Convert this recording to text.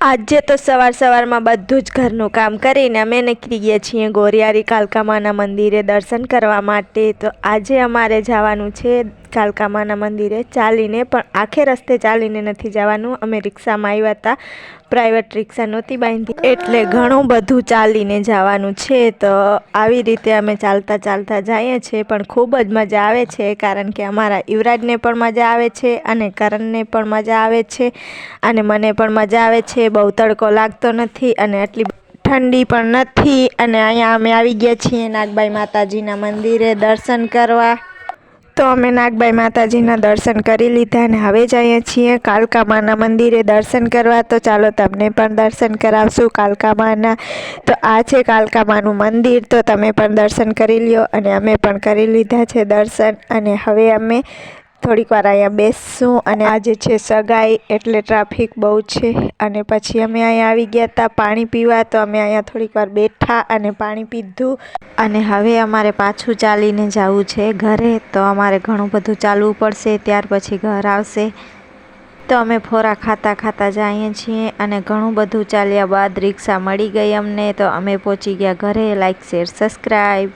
આજે તો સવાર સવારમાં બધું જ ઘરનું કામ કરીને અમે નીકળી છીએ ગોરિયારી કાલકામાના મંદિરે દર્શન કરવા માટે. તો આજે અમારે જવાનું છે કાલકામાના મંદિરે ચાલીને, પણ આખે રસ્તે ચાલીને નથી જવાનું. અમે રિક્ષામાં આવ્યા હતા. પ્રાઇવેટ રિક્ષા નહોતી બાંધી. એટલે ઘણું બધું ચાલીને જવાનું છે. તો આવી રીતે અમે ચાલતા ચાલતા જઈએ છીએ, પણ ખૂબ જ મજા આવે છે, કારણ કે અમારા યુવરાજને પણ મજા આવે છે અને કરણને પણ મજા આવે છે અને મને પણ મજા આવે છે. બહુ તડકો લાગતો નથી અને એટલી ઠંડી પણ નથી. અને અહીંયા અમે આવી ગયા છીએ નાગબાઈ માતાજીના મંદિરે દર્શન કરવા. તો અમે નાગબાઈ માતાજીના દર્શન કરી લીધા અને હવે જઈએ છીએ. કાલકામાના મંદિરે દર્શન કરવા. તો ચાલો તમને પણ દર્શન કરાવશું કાલકામાના તો આ છે કાલકામાનું મંદિર. તો તમે પણ દર્શન કરી લ્યો અને અમે પણ કરી લીધા છે દર્શન. અને હવે અમે થોડીક વાર અહીંયા બેસશું અને આજે છે સગાઈ એટલે ટ્રાફિક બહુ છે અને પછી અમે અહીંયા આવી ગયા હતા પાણી પીવા, તો અમે અહીંયા થોડીક વાર બેઠા અને પાણી પીધું. અને હવે અમારે પાછું ચાલીને જવું છે ઘરે, તો અમારે ઘણું બધું ચાલવું પડશે, ત્યાર પછી ઘર આવશે. તો અમે ફોરા ખાતા ખાતા જઈએ છીએ અને ઘણું બધું ચાલ્યા બાદ રિક્ષા મળી ગઈ અમને, તો અમે પહોંચી ગયા ઘરે. Like share subscribe